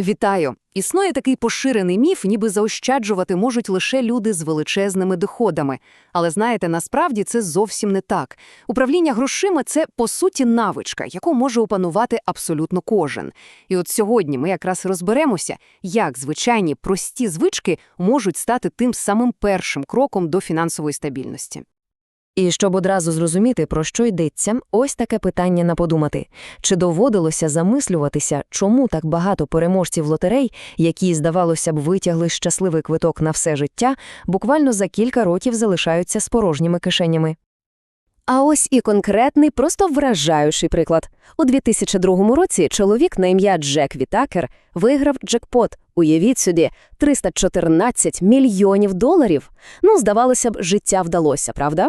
Вітаю! Існує такий поширений міф, ніби заощаджувати можуть лише люди з величезними доходами. Але знаєте, насправді це зовсім не так. Управління грошима це по суті навичка, яку може опанувати абсолютно кожен. І от сьогодні ми якраз розберемося, як звичайні прості звички можуть стати тим самим першим кроком до фінансової стабільності. І щоб одразу зрозуміти, про що йдеться, ось таке питання на подумати. Чи доводилося замислюватися, чому так багато переможців лотерей, які, здавалося б, витягли щасливий квиток на все життя, буквально за кілька років залишаються з порожніми кишенями? А ось і конкретний, просто вражаючий приклад. У 2002 році чоловік на ім'я Джек Вітакер виграв джекпот. Уявіть собі, 314 мільйонів доларів. Ну, здавалося б, життя вдалося, правда?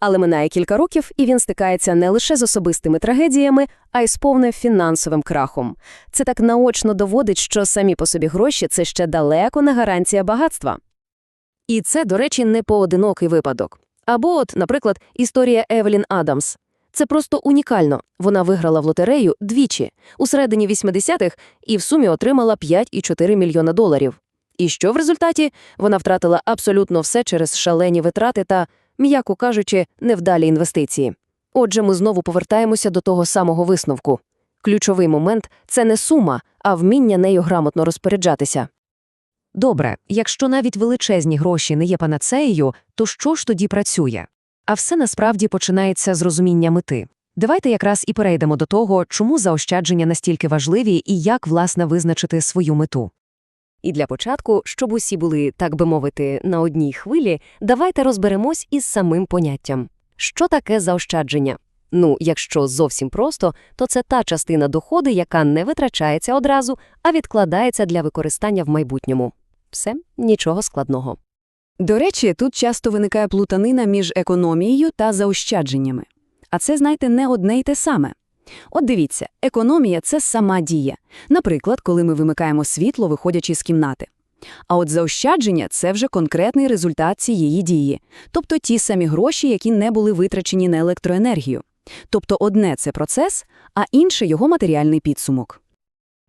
Але минає кілька років, і він стикається не лише з особистими трагедіями, а й з повним фінансовим крахом. Це так наочно доводить, що самі по собі гроші – це ще далеко не гарантія багатства. І це, до речі, не поодинокий випадок. Або от, наприклад, історія Евелін Адамс. Це просто унікально. Вона виграла в лотерею двічі, у середині 80-х, і в сумі отримала 5,4 мільйона доларів. І що в результаті? Вона втратила абсолютно все через шалені витрати та, м'яко кажучи, невдалі інвестиції. Отже, ми знову повертаємося до того самого висновку. Ключовий момент – це не сума, а вміння нею грамотно розпоряджатися. Добре, якщо навіть величезні гроші не є панацеєю, то що ж тоді працює? А все насправді починається з розуміння мети. Давайте якраз і перейдемо до того, чому заощадження настільки важливі і як, власне, визначити свою мету. І для початку, щоб усі були, так би мовити, на одній хвилі, давайте розберемось із самим поняттям. Що таке заощадження? Ну, якщо зовсім просто, то це та частина доходу, яка не витрачається одразу, а відкладається для використання в майбутньому. Все, нічого складного. До речі, тут часто виникає плутанина між економією та заощадженнями. А це, знаєте, не одне й те саме. От дивіться, економія – це сама дія. Наприклад, коли ми вимикаємо світло, виходячи з кімнати. А от заощадження – це вже конкретний результат цієї дії. Тобто ті самі гроші, які не були витрачені на електроенергію. Тобто одне – це процес, а інше – його матеріальний підсумок.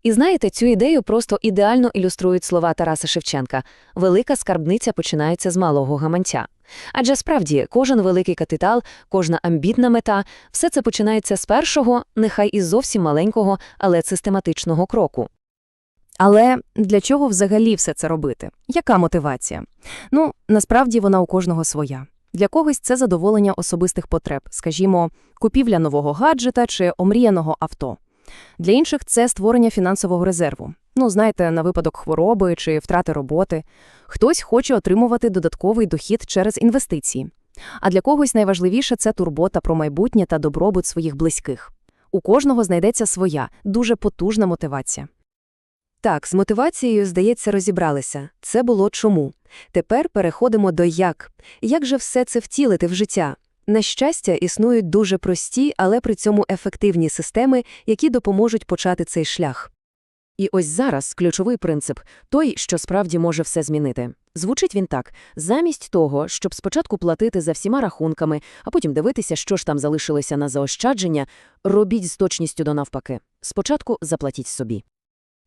І знаєте, цю ідею просто ідеально ілюструють слова Тараса Шевченка «Велика скарбниця починається з малого гаманця». Адже справді, кожен великий капітал, кожна амбітна мета – все це починається з першого, нехай і зовсім маленького, але систематичного кроку. Але для чого взагалі все це робити? Яка мотивація? Ну, насправді вона у кожного своя. Для когось це задоволення особистих потреб, скажімо, купівля нового гаджета чи омріяного авто. Для інших це створення фінансового резерву. Ну, знаєте, на випадок хвороби чи втрати роботи. Хтось хоче отримувати додатковий дохід через інвестиції. А для когось найважливіше це турбота про майбутнє та добробут своїх близьких. У кожного знайдеться своя, дуже потужна мотивація. Так, з мотивацією, здається, розібралися. Це було чому. Тепер переходимо до як. Як же все це втілити в життя? На щастя, існують дуже прості, але при цьому ефективні системи, які допоможуть почати цей шлях. І ось зараз ключовий принцип – той, що справді може все змінити. Звучить він так. Замість того, щоб спочатку платити за всіма рахунками, а потім дивитися, що ж там залишилося на заощадження, робіть з точністю до навпаки. Спочатку заплатіть собі.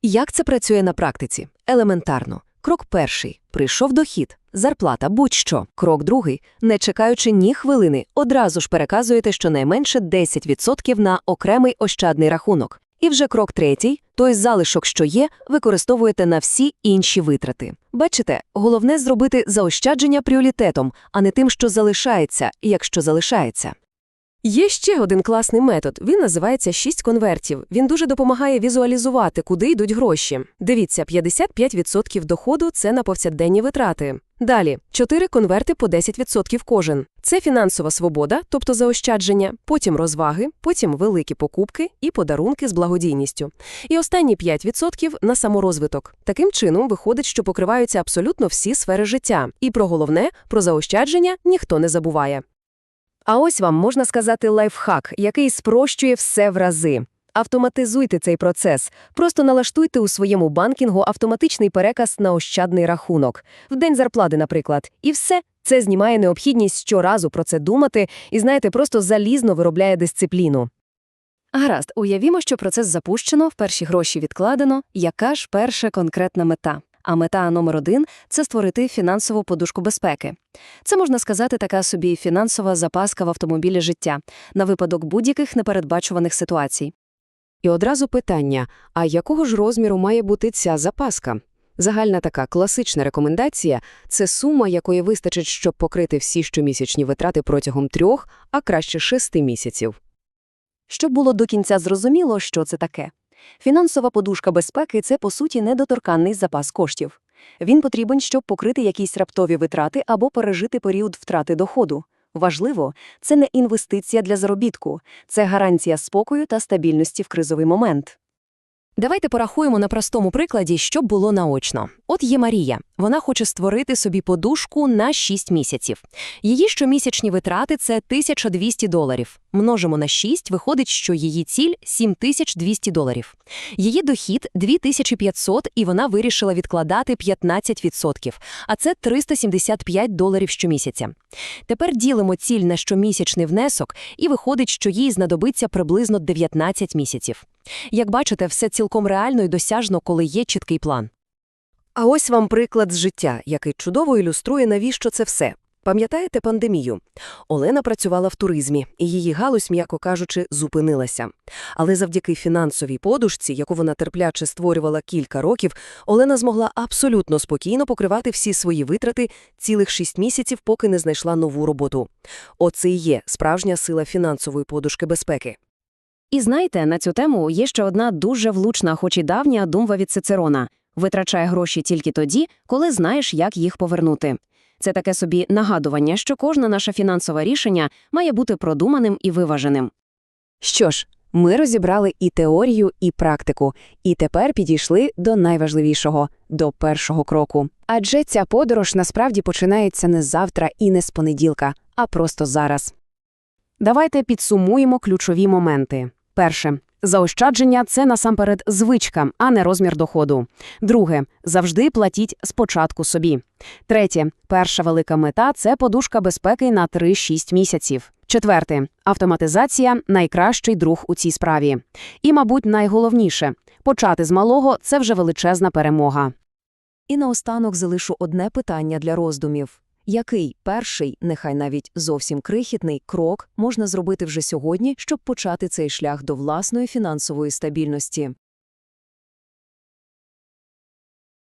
Як це працює на практиці? Елементарно. Крок перший – прийшов дохід, зарплата, будь-що. Крок другий – не чекаючи ні хвилини, одразу ж переказуєте щонайменше 10% на окремий ощадний рахунок. І вже крок третій – той залишок, що є, використовуєте на всі інші витрати. Бачите, головне зробити заощадження пріоритетом, а не тим, що залишається, якщо залишається. Є ще один класний метод. Він називається «6 конвертів. Він дуже допомагає візуалізувати, куди йдуть гроші. Дивіться, 55% доходу це на повсякденні витрати. Далі 4 конверти по 10% кожен. Це фінансова свобода, тобто заощадження, потім розваги, потім великі покупки і подарунки з благодійністю. І останні 5% на саморозвиток. Таким чином виходить, що покриваються абсолютно всі сфери життя. І про головне, про заощадження ніхто не забуває. А ось вам можна сказати лайфхак, який спрощує все в рази. Автоматизуйте цей процес. Просто налаштуйте у своєму банкінгу автоматичний переказ на ощадний рахунок. В день зарплати, наприклад. І все. Це знімає необхідність щоразу про це думати і, знаєте, просто залізно виробляє дисципліну. Гаразд, уявімо, що процес запущено, перші гроші відкладено. Яка ж перша конкретна мета? А мета номер один – це створити фінансову подушку безпеки. Це, можна сказати, така собі фінансова запаска в автомобілі життя на випадок будь-яких непередбачуваних ситуацій. І одразу питання, а якого ж розміру має бути ця запаска? Загальна така класична рекомендація – це сума, якої вистачить, щоб покрити всі щомісячні витрати протягом трьох, а краще шести місяців. Щоб було до кінця зрозуміло, що це таке. Фінансова подушка безпеки – це, по суті, недоторканний запас коштів. Він потрібен, щоб покрити якісь раптові витрати або пережити період втрати доходу. Важливо, це не інвестиція для заробітку, це гарантія спокою та стабільності в кризовий момент. Давайте порахуємо на простому прикладі, щоб було наочно. От є Марія. Вона хоче створити собі подушку на 6 місяців. Її щомісячні витрати – це 1200 доларів. Множимо на 6, виходить, що її ціль – 7200 доларів. Її дохід – 2500, і вона вирішила відкладати 15%, а це 375 доларів щомісяця. Тепер ділимо ціль на щомісячний внесок, і виходить, що їй знадобиться приблизно 19 місяців. Як бачите, все цілком реально і досяжно, коли є чіткий план. А ось вам приклад з життя, який чудово ілюструє, навіщо це все. Пам'ятаєте пандемію? Олена працювала в туризмі, і її галузь, м'яко кажучи, зупинилася. Але завдяки фінансовій подушці, яку вона терпляче створювала кілька років, Олена змогла абсолютно спокійно покривати всі свої витрати цілих шість місяців, поки не знайшла нову роботу. Оце і є справжня сила фінансової подушки безпеки. І знаєте, на цю тему є ще одна дуже влучна, хоч і давня думка від Цицерона – витрачай гроші тільки тоді, коли знаєш, як їх повернути. Це таке собі нагадування, що кожне наше фінансове рішення має бути продуманим і виваженим. Що ж, ми розібрали і теорію, і практику, і тепер підійшли до найважливішого – до першого кроку. Адже ця подорож насправді починається не завтра і не з понеділка, а просто зараз. Давайте підсумуємо ключові моменти. Перше. Заощадження – це насамперед звичка, а не розмір доходу. Друге. Завжди платіть спочатку собі. Третє. Перша велика мета – це подушка безпеки на 3-6 місяців. Четверте. Автоматизація – найкращий друг у цій справі. І, мабуть, найголовніше – почати з малого – це вже величезна перемога. І наостанок залишу одне питання для роздумів. Який перший, нехай навіть зовсім крихітний, крок можна зробити вже сьогодні, щоб почати цей шлях до власної фінансової стабільності?